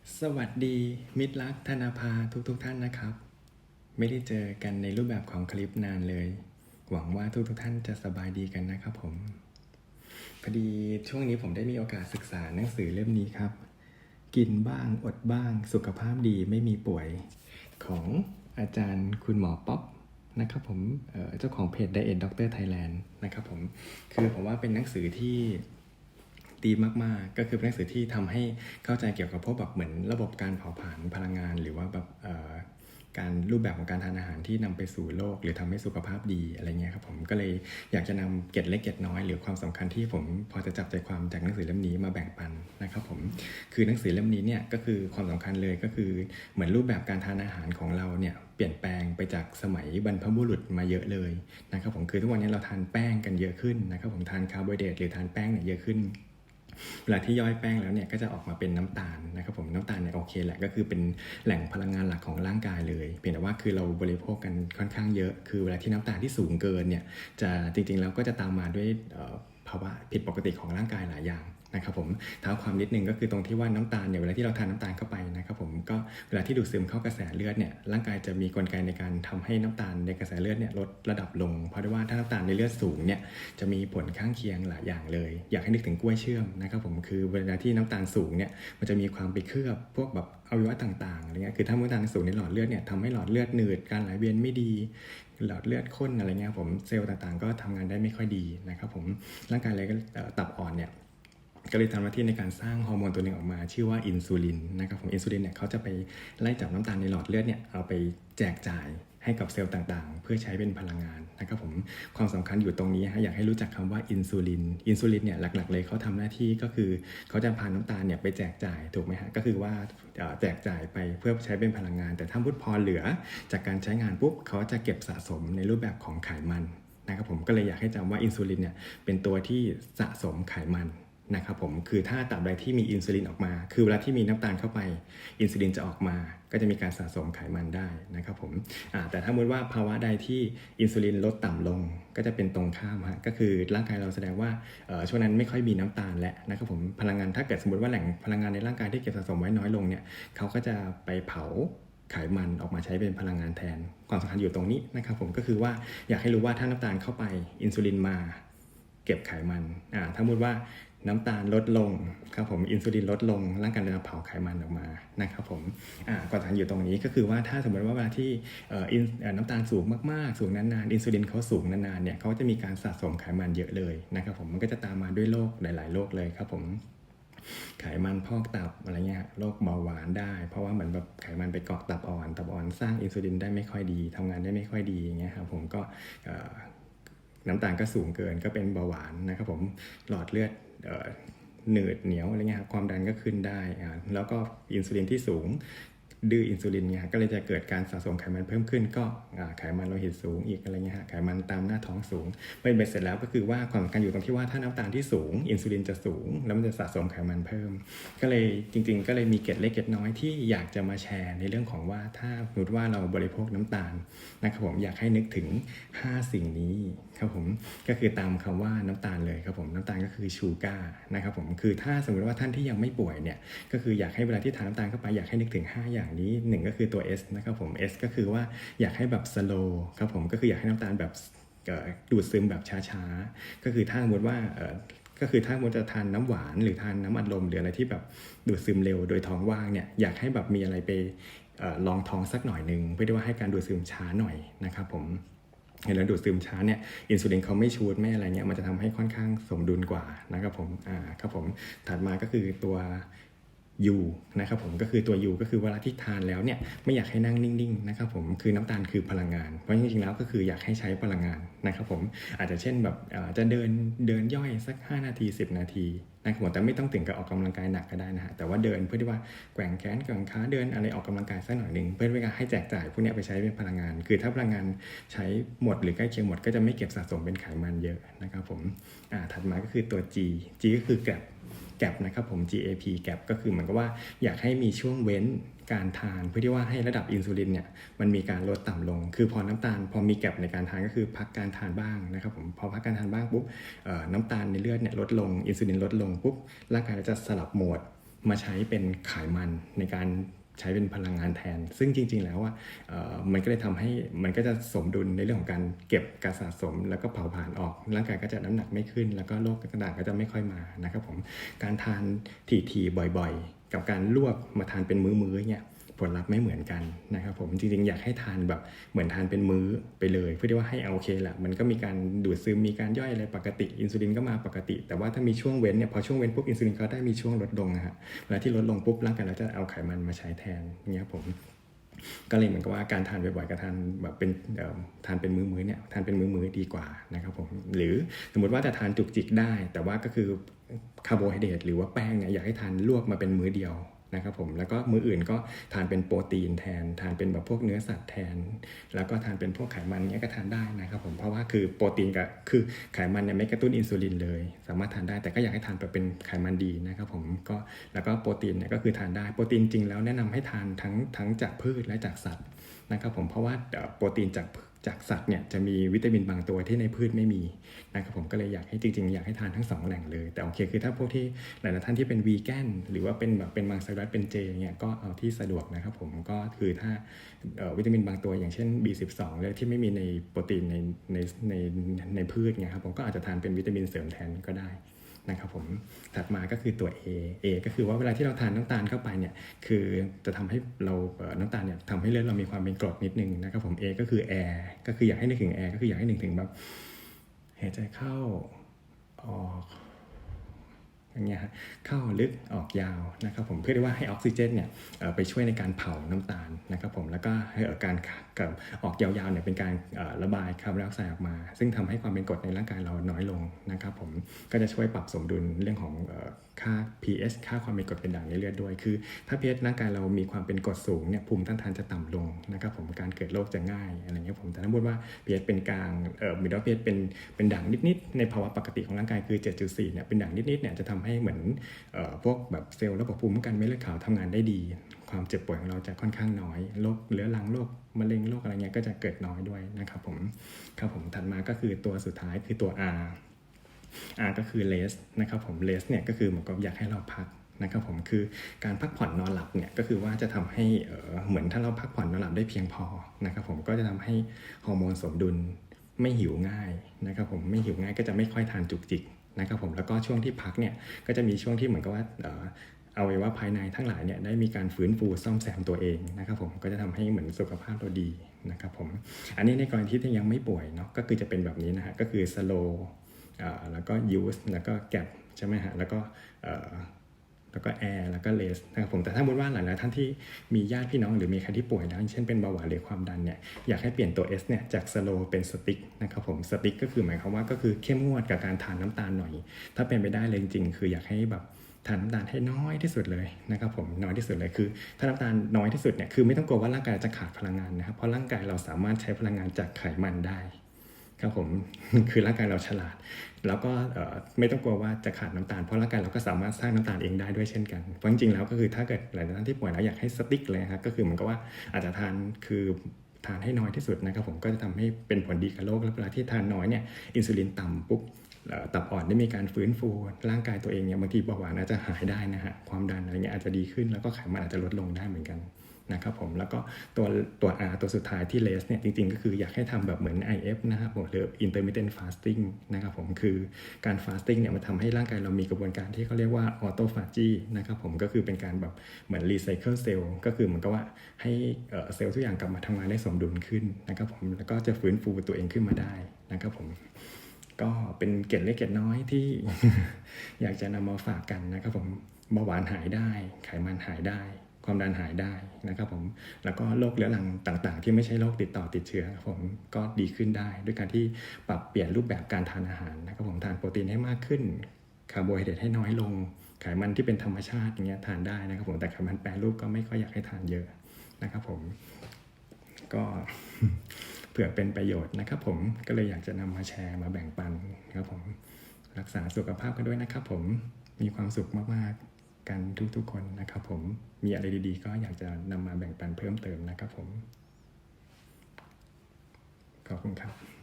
สวัสดีมิตรรักธนาภาทุกๆทท่านนะครับ ไม่ได้เจอกันในรูปแบบของคลิปนานเลย หวังว่าทุกๆทท่านจะสบายดีกันนะครับผม พอดีช่วงนี้ผมได้มีโอกาสศึกษาหนังสือเล่มนี้ครับ กินบ้างอดบ้าง สุขภาพดีไม่มีป่วยของอาจารย์คุณหมอป๊อปนะครับผมเจ้าของเพจ Diet Doctor Thailand นะครับผมคือผมว่าเป็นหนังสือที่ ดีมากๆ ก็คือเป็นหนังสือที่ทำให้เข้าใจเกี่ยวกับพวกแบบเหมือนระบบการเผาผลาญพลังงาน หรือว่าแบบการรูปแบบของการทานอาหารที่นำไปสู่โลก หรือทำให้สุขภาพดีอะไรเงี้ยครับผมก็เลยอยากจะนำเกร็ดเล็กเกร็ดน้อย หรือความสำคัญที่ผมพอจะจับใจความจากหนังสือเล่มนี้มาแบ่งปันนะครับผมคือหนังสือเล่มนี้เนี่ยก็คือความสำคัญเลยก็คือเหมือนรูปแบบการทานอาหารของเราเนี่ยเปลี่ยนแปลงไปจากสมัยบรรพบุรุษมาเยอะเลยนะครับผมคือทุกวันนี้เราทานแป้งกันเยอะขึ้นนะครับผมทานคาร์โบไฮเดรตหรือทานแป้งเนี่ยเยอะขึ้น เวลาที่ย่อยแป้งแล้วเนี่ยก็จะออกมาเป็นน้ำตาลนะครับผมน้ำตาลเนี่ยโอเคแหละก็คือเป็นแหล่งพลังงานหลักของร่างกายเลย เพียงแต่ว่าคือเราบริโภคกันค่อนข้างเยอะ คือเวลาที่น้ำตาลที่สูงเกินเนี่ยจะจริงๆแล้วก็จะตามมาด้วยภาวะผิดปกติของร่างกายหลายอย่าง นะครับผมเท้าความนิดนึงก็คือตรงที่ว่าน้ำตาลเนี่ยเวลาที่เราทานน้ำตาลเข้าไปนะครับผมก็เวลาที่ดูดซึมเข้ากระแสเลือดเนี่ยร่างกายจะมีกลไกในการทำให้น้ำตาลในกระแสเลือดเนี่ยลดระดับลง เพราะได้ว่าถ้าน้ำตาลในเลือดสูงเนี่ยจะมีผลข้างเคียงหลายอย่างเลย อยากให้นึกถึงกล้วยเชื่อมนะครับผมคือเวลาที่น้ำตาลสูงเนี่ยมันจะมีความไปเคลือบพวกแบบอวัยวะต่างๆอะไรเงี้ยคือถ้าน้ำตาลสูงในหลอดเลือดเนี่ยทำให้หลอดเลือดหนืดการไหลเวียนไม่ดีหลอดเลือดข้นอะไรเงี้ยผมเซลล์ต่างๆ ก็ทำงานได้ไม่ค่อยดีนะครับผมร่างกายเลยก็เอ่อตับอ่อนเนี่ย ก็เลยทำหน้าที่ในการสร้างฮอร์โมนตัวหนึ่งออกมา ชื่อว่าอินซูลินนะครับผมอินซูลินเนี่ยเขาจะไปไล่จับน้ำตาลในหลอดเลือดเนี่ยเอาไปแจกจ่ายให้กับเซลล์ต่างๆ เพื่อใช้เป็นพลังงานนะครับผมความสำคัญอยู่ตรงนี้ฮะอยากให้รู้จักคำว่าอินซูลินอินซูลินเนี่ยหลักๆ เลยเขาทำหน้าที่ก็คือเขาจะพาน้ำตาลเนี่ยไปแจกจ่ายถูกไหมฮะก็คือว่าแจกจ่ายไปเพื่อใช้เป็นพลังงาน แต่ถ้าพุทพอเหลือจากการใช้งานปุ๊บเขาจะเก็บสะสมในรูปแบบของไขมันนะครับผมก็เลยอยากให้จำว่าอินซูลินเนี่ยเป็นตัวที่สะสมไขมัน นะครับผมคือถ้าตราบใดที่มีอินซูลินออกมา คือเวลาที่มีน้ำตาลเข้าไป อินซูลินจะออกมา ก็จะมีการสะสมไขมันได้นะครับผมแต่ถ้ามุติว่าภาวะใดที่อินซูลินลดต่ำลงก็จะเป็นตรงข้ามฮะก็คือร่างกายเราแสดงว่าช่วงนั้นไม่ค่อยมีน้ำตาลแล้วนะครับผมพลังงานถ้าเกิดสมมติว่าแหล่งพลังงานในร่างกายที่เก็บสะสมไว้น้อยลงเนี่ยเขาก็จะไปเผาไขมันออกมาใช้เป็นพลังงานแทน ความสำคัญอยู่ตรงนี้นะครับผมก็คือว่าอยากให้รู้ว่าถ้าน้ำตาลเข้าไปอินซูลินมา เก็บไขมันอ่าถ้าพูดว่า น้ำตาลลดลงครับผมอินซูลินลดลง ร่างกายเลยจะเผาไขมันออกมานะครับผมอ่าความสำคัญอยู่ตรงนี้ก็คือว่าถ้าสมมติว่าเวลาที่เอ่ออินเอ่อน้ำตาลสูงมากๆ สูงนานๆอินซูลินเขาสูงนานๆเนี่ยเขาจะมีการสะสมไขมันเยอะเลยนะครับผมมันก็จะตามมาด้วยโรคหลาย ๆโรคเลยครับผมไขมันพอกตับอะไรเงี้ยฮะโรคเบาหวานได้ เพราะว่าเหมือนแบบไขมันไปเกาะตับอ่อน ตับอ่อนสร้างอินซูลินได้ไม่ค่อยดีทำงานได้ไม่ค่อยดีอย่างเงี้ยครับผมก็ น้ำตาลก็สูงเกินก็เป็นเบาหวานนะครับผมหลอดเลือดเหนืดเหนียวอะไรเงี้ยครับความดันก็ขึ้นได้ แล้วก็อินซูลินที่สูง ดื้ออินซูลินเนี่ยก็เลยจะเกิดการสะสมไขมันเพิ่มขึ้น ก็ไขมันโลหิตสูงอีกอะไรเงี้ยฮะไขมันตามหน้าท้องสูงเป็นเบ็ดเสร็จแล้วก็คือว่าความสำคัญอยู่ตรงที่ว่าถ้าน้ำตาลที่สูง อินซูลินจะสูง แล้วมันจะสะสมไขมันเพิ่ม ก็เลยจริง ๆ ก็เลยมีเกร็ดเล็กเกร็ดน้อยที่อยากจะมาแชร์ในเรื่องของว่าถ้าสมมติว่าเราบริโภคน้ำตาลนะครับผมอยากให้นึกถึง 5 สิ่งนี้ครับผมก็คือตามคำว่าน้ำตาลเลยครับผมน้ำตาลก็คือชูการ์นะครับผมคือถ้าสมมติว่าท่านที่ยังไม่ป่วยเนี่ยก็คืออยากให้เวลาที่ทานน้ำตาลเข้าไปอยากให้นึกถึง 5 อย่างนี้หนึ่งก็คือตัว S นะครับผม S ก็คือว่าอยากให้แบบ slow ครับผมก็คืออยากให้น้ำตาลแบบดูดซึมแบบช้าๆ ก็คือถ้าสมมติว่าก็คือถ้าสมมติจะทานน้ำหวานหรือทานน้ำอัดลมหรืออะไรที่แบบดูดซึมเร็วโดยท้องว่างเนี่ยอยากให้แบบมีอะไรไปออลองท้องสักหน่อยหนึ่งเพื่อที่ว่าให้การดูดซึมช้าหน่อยนะครับผมเห็นแล้วดูดซึมช้าเนี่ยอินซูลินเขาไม่ชูดไม่อะไรเงี้ยมันจะทำให้ค่อนข้างสมดุลกว่านะครับผมอ่าครับผมถัดมาก็คือตัว U นะครับผมก็คือตัว U ก็คือเวลาที่ทานแล้วเนี่ยไม่อยากให้นั่งนิ่งๆนะครับผมคือน้ำตาลคือพลังงาน เพราะจริงๆแล้วก็คืออยากให้ใช้พลังงานนะครับผมอาจจะเช่นแบบจะเดินเดินย่อยสัก 5 นาที 10 นาทีนะครับแต่ไม่ต้องถึงกับออกกำลังกายหนักก็ได้นะฮะแต่ว่าเดินเพื่อที่ว่าแกว่งแขนแกว่งขาเดินอะไรออกกำลังกายสักหน่อยหนึ่งเพื่อที่ว่าให้แจกจ่ายพวกนี้ไปใช้เป็นพลังงาน คือถ้าพลังงานใช้หมดหรือใกล้เคียงหมดก็จะไม่เก็บสะสมเป็นไขมันเยอะนะครับผมอ่าถัดมาก็คือตัว G G ก็คือแกลบแกลบนะครับผม GAP แกลบก็คือเหมือนกับว่าอยากให้มีช่วงเว้น การทานเพื่อที่ว่าให้ระดับอินซูลินเนี่ยมันมีการลดต่ำลง คือพอน้ำตาลพอมีแกลบในการทานก็คือพักการทานบ้างนะครับผมพอพักการทานบ้างปุ๊บน้ำตาลในเลือดเนี่ยลดลงอินซูลินลดลงปุ๊บร่างกายจะสลับโหมดมาใช้เป็นไขมันในการใช้เป็นพลังงานแทน ซึ่งจริง ๆ แล้วอะเอ่อมันก็เลยทำให้มันก็จะสมดุลในเรื่องของการเก็บการสะสม แล้วก็เผาผลาญออก ร่างกายก็จะน้ำหนักไม่ขึ้น แล้วก็โรคต่างๆก็จะไม่ค่อยมานะครับผม การทานถี่ๆบ่อย ๆ กับการลวกมาทานเป็นมื้อๆเนี่ยผลลัพธ์ไม่เหมือนกันนะครับผมจริงๆ อยากให้ทานแบบเหมือนทานเป็นมื้อไปเลย เพื่อที่ว่าให้เอาโอเคแหละมันก็มีการดูดซึมมีการย่อยอะไรปกติอินซูลินก็มาปกติ แต่ว่าถ้ามีช่วงเว้นเนี่ยพอช่วงเว้นปุ๊บอินซูลินก็ได้มีช่วงลดลงนะฮะเวลาที่ลดลงปุ๊บร่างกายเราจะเอาไขมันมาใช้แทนเงี้ยผม ก็เลยเหมือนกับว่าการทานบ่อยๆกับทานแบบเป็นทานเป็นมื้อๆเนี่ยทานเป็นมื้อๆดีกว่านะครับผมหรือสมมติว่าจะทานจุกจิกได้ แต่ว่าก็คือคาร์โบไฮเดรตหรือว่าแป้งเนี่ยอยากให้ทานลวกมาเป็นมื้อเดียว นะครับผมแล้วก็มืออื่นก็ทานเป็นโปรตีนแทน ทานเป็นแบบพวกเนื้อสัตว์แทน แล้วก็ทานเป็นพวกไขมันเนี้ยก็ทานได้นะครับผมเพราะว่าคือโปรตีนกับคือไขมันเนี่ยไม่กระตุ้นอินซูลินเลย สามารถทานได้แต่ก็อยากให้ทานแบบเป็นไขมันดีนะครับผมก็แล้วก็โปรตีนเนี่ยก็คือทานได้โปรตีนจริงแล้วแนะนำให้ทานทั้งทั้งจากพืชและจากสัตว์นะครับผมเพราะว่าโปรตีนจาก จากสัตว์เนี่ยจะมีวิตามินบางตัวที่ในพืชไม่มีนะครับผมก็เลยอยากให้จริงๆ อยากให้ทานทั้งสองแหล่งเลย แต่โอเคคือถ้าพวกที่หลายๆท่านที่เป็นวีแกนหรือว่าเป็นแบบเป็นมังสวิรัตเป็นเจเนี่ยก็เอาที่สะดวกนะครับผมก็คือถ้าวิตามินบางตัวอย่างเช่น B12 เลยที่ไม่มีในโปรตีนในในในในพืชเนี่ยครับผมก็อาจจะทานเป็นวิตามินเสริมแทนก็ได้ นะครับผมถัดมาก็คือตัว A A ก็คือว่าเวลาที่เราทานน้ำตาลเข้าไปเนี่ยคือจะทำให้เราน้ำตาลเนี่ยทำให้เลือดเรามีความเป็นกรดนิดนึงนะครับผม A ก็คือแอร์ก็คืออยากให้นึกถึงแอร์ก็คืออยากให้นึกถึงแบบหายใจเข้าออก อย่างเงี้ยเข้าลึกออกยาวนะครับผมเพื่อที่ว่าให้ออกซิเจนเนี่ยไปช่วยในการเผาน้ำตาลนะครับผมแล้วก็ให้การกับออกยาวๆเนี่ยเป็นการระบายคาร์บอนไดออกไซด์ออกมา ซึ่งทำให้ความเป็นกรดในร่างกายเราน้อยลงนะครับผมก็จะช่วยปรับสมดุลเรื่องของเอ่อค่า pH ค่าความเป็นกรดเป็นด่างในเลือดด้วย คือ ถ้า pH ร่างกายเรามีความเป็นกรดสูงเนี่ยภูมิต้านทานจะต่ำลงนะครับผมการเกิดโรคจะง่ายอะไรเงี้ยผมแต่ถ้าพูดว่า pH เป็นกลางเอ่อมีดอ pH เป็นเป็นด่างนิดๆในภาวะปกติของร่างกายคือ 7.4เนี่ยเป็นด่างนิดๆเนี่ยจะทำให้เหมือนออพวกแบบเซลล์ระบบภูมิคุ้มกันเม็ดเลือดขาวทำงานได้ดี ความเจ็บป่วยของเราจะค่อนข้างน้อยโรคเรื้อรังโรคมะเร็งโรคอะไรเงี้ยก็จะเกิดน้อยด้วยนะครับผมครับผมถัดมาก็คือตัวสุดท้ายคือตัว R R ก็คือ rest นะครับผม rest เนี่ยก็คือเหมือนกับอยากให้เราพักนะครับผมคือการพักผ่อนนอนหลับเนี่ยก็คือว่าจะทำให้เอ่อเหมือนถ้าเราพักผ่อนนอนหลับได้เพียงพอนะครับผมก็จะทำให้ฮอร์โมนสมดุลไม่หิวง่ายนะครับผมไม่หิวง่ายก็จะไม่ค่อยทานจุกจิก นะครับผมแล้วก็ช่วงที่พักเนี่ยก็จะมีช่วงที่เหมือนกับว่าเอาไว้ว่าภายในทั้งหลายเนี่ยได้มีการฟื้นฟูซ่อมแซมตัวเองนะครับผมก็จะทำให้เหมือนสุขภาพเราดีนะครับผมอันนี้ในกรณีที่ยังไม่ป่วยเนาะก็คือจะเป็นแบบนี้นะฮะก็คือ slow อ่แล้วก็ use แล้วก็ gap ใช่ไหมฮะแล้วก็ แล้วก็ air แล้วก็ less นะครับผมแต่ถ้าสมมติว่าหลายๆท่านที่มีญาติพี่น้องหรือมีใครที่ป่วยแล้วเช่นเป็นเบาหวานหรือความดันเนี่ยอยากให้เปลี่ยนตัว S เนี่ยจาก slow เป็น stick นะครับผม stick ก็คือหมายความว่าก็คือเข้มงวดกับการทานน้ำตาลหน่อย ถ้าเป็นไปได้เลยจริงๆ คืออยากให้แบบทานน้ำตาลให้น้อยที่สุดเลยนะครับผมน้อยที่สุดเลยคือ ถ้าน้ำตาลน้อยที่สุดเนี่ยคือไม่ต้องกลัวว่าร่างกายจะขาดพลังงานนะครับเพราะร่างกายเราสามารถใช้พลังงานจากไขมันได้ ครับผมคือร่างกายเราฉลาด แล้วก็ไม่ต้องกลัวว่าจะขาดน้ำตาลเพราะร่างกายเราก็สามารถสร้างน้ำตาลเองได้ด้วยเช่นกันเพราะจริงๆแล้วก็คือถ้าเกิดหลายท่านที่ป่วยแล้วอยากให้สติ๊กเลยครับก็คือเหมือนกับว่าอาจจะทานคือทานให้น้อยที่สุดนะครับผมก็จะทำให้เป็นผลดีกับโรคแล้วเวลาที่ทานน้อยเนี่ยอินซูลินต่ำปุ๊บตับอ่อนได้มีการฟื้นฟูร่างกายตัวเองเนี่ยบางทีเบาหวานอาจจะหายได้นะฮะความดันอะไรเงี้ยอาจจะดีขึ้นแล้วก็ไขมันอาจจะลดลงได้เหมือนกัน นะครับผมแล้วก็ตัวตัว R ตัวสุดท้ายที่ less เนี่ยจริงๆ ก็คืออยากให้ทำแบบเหมือน IF นะครับผมหรือ intermittent fasting นะครับผมคือการ fasting เนี่ยมันทำให้ร่างกายเรามีกระบวนการที่เขาเรียกว่า autophagy นะครับผมก็คือเป็นการแบบเหมือน recycle cell ก็คือเหมือนกับว่าให้เซลล์ทุกอย่างกลับมาทำงานได้สมดุลขึ้นนะครับผมแล้วก็จะฟื้นฟูตัวเองขึ้นมาได้นะครับผมก็เป็นเกร็ดเล็กเกร็ดน้อยที่ อยากจะนำมาฝากกันนะครับผมเบาหวานหายได้ ไขมันหายได้ ความดันหายได้นะครับผมแล้วก็โรคเรื้อรังต่างๆ ที่ไม่ใช่โรคติดต่อติดเชื้อผมก็ดีขึ้นได้ ด้วยการที่ปรับเปลี่ยนรูปแบบการทานอาหารนะครับผมทานโปรตีนให้มากขึ้นคาร์โบไฮเดรตให้น้อยลงไขมันที่เป็นธรรมชาติอย่างเงี้ยทานได้นะครับผมแต่ไขมันแปรรูปก็ไม่ค่อยอยากให้ทานเยอะนะครับผมก็เผื่อเป็นประโยชน์นะครับผมก็เลยอยากจะนำมาแชร์มาแบ่งปันนะครับผมรักษาสุขภาพกันด้วยนะครับผมมีความสุขมากๆ กันทุกๆคนนะครับผมมีอะไรดีๆ ก็อยากจะนำมาแบ่งปันเพิ่มเติมนะครับผม ขอบคุณครับ